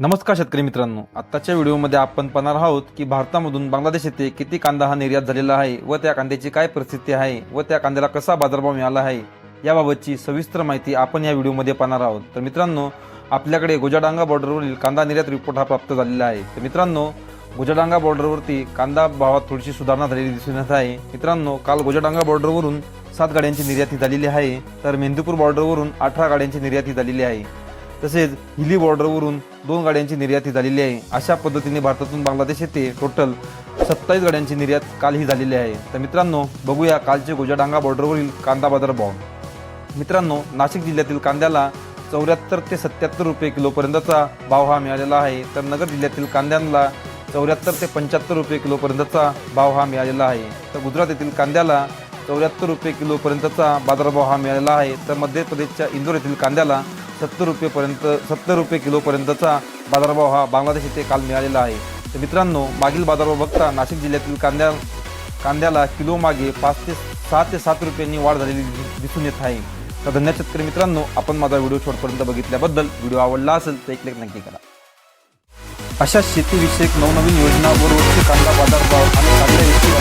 नमस्कार शेतकरी मित्रांनो. आत्ताच्या व्हिडिओमध्ये आपण पाहणार आहोत की भारतामधून बांगलादेश येथे किती कांदा हा निर्यात झालेला आहे व त्या कांद्याची काय परिस्थिती आहे व त्या कांद्याला कसा बाजारभाव मिळाला आहे याबाबतची सविस्तर माहिती आपण या व्हिडिओमध्ये पाहणार आहोत. तर मित्रांनो आपल्याकडे गोजाडांगा बॉर्डरवरील कांदा निर्यात रिपोर्ट हा प्राप्त झालेला आहे. तर मित्रांनो गोजाडांगा बॉर्डरवरती कांदा भावात थोडीशी सुधारणा झालेली दिसून येत आहे. मित्रांनो काल गोजाडांगा बॉर्डरवरून सात गाड्यांची निर्याती झालेली आहे. तर मेंदूपूर बॉर्डरवरून अठरा गाड्यांची निर्याती झालेली आहे. तसेच हिली बॉर्डरवरून दोन गाड्यांची निर्याती झालेली आहे. अशा पद्धतीने भारतातून बांगलादेश येथे टोटल सत्तावीस गाड्यांची निर्यात कालही झालेली आहे. तर मित्रांनो बघूया कालचे गोजाडांगा बॉर्डरवरील कांदा बाजार भाव. मित्रांनो नाशिक जिल्ह्यातील कांद्याला चौऱ्याहत्तर ते सत्याहत्तर रुपये किलोपर्यंतचा भाव हा मिळालेला आहे. तर नगर जिल्ह्यातील कांद्यांना चौऱ्याहत्तर ते पंच्याहत्तर रुपये किलोपर्यंतचा भाव हा मिळालेला आहे. तर गुजरात येथील कांद्याला चौऱ्याहत्तर रुपये किलोपर्यंतचा बाजारभाव हा मिळालेला आहे. तर मध्य प्रदेशच्या इंदोर येथील कांद्याला सत्तर रुपयेपर्यंत सत्तर रुपये किलोपर्यंतचा बाजारभाव हा बांगलादेश येथे काल मिळालेला आहे. तर मित्रांनो मागील बाजारभाव बघता नाशिक जिल्ह्यातील कांद्या कांद्याला किलो मागे पाच ते सहा ते सात रुपयांनी वाढ झालेली दिसून येत आहे. तर धन्यवाद शेतकरी मित्रांनो आपण माझा व्हिडिओ शेवटपर्यंत बघितल्याबद्दल व्हिडिओ आवडला असेल तर एक लेख नक्की करा. अशा शेतीविषयक नवनवीन योजना व रोजचे कांदा बाजारभाव आणि कांद्याविषयी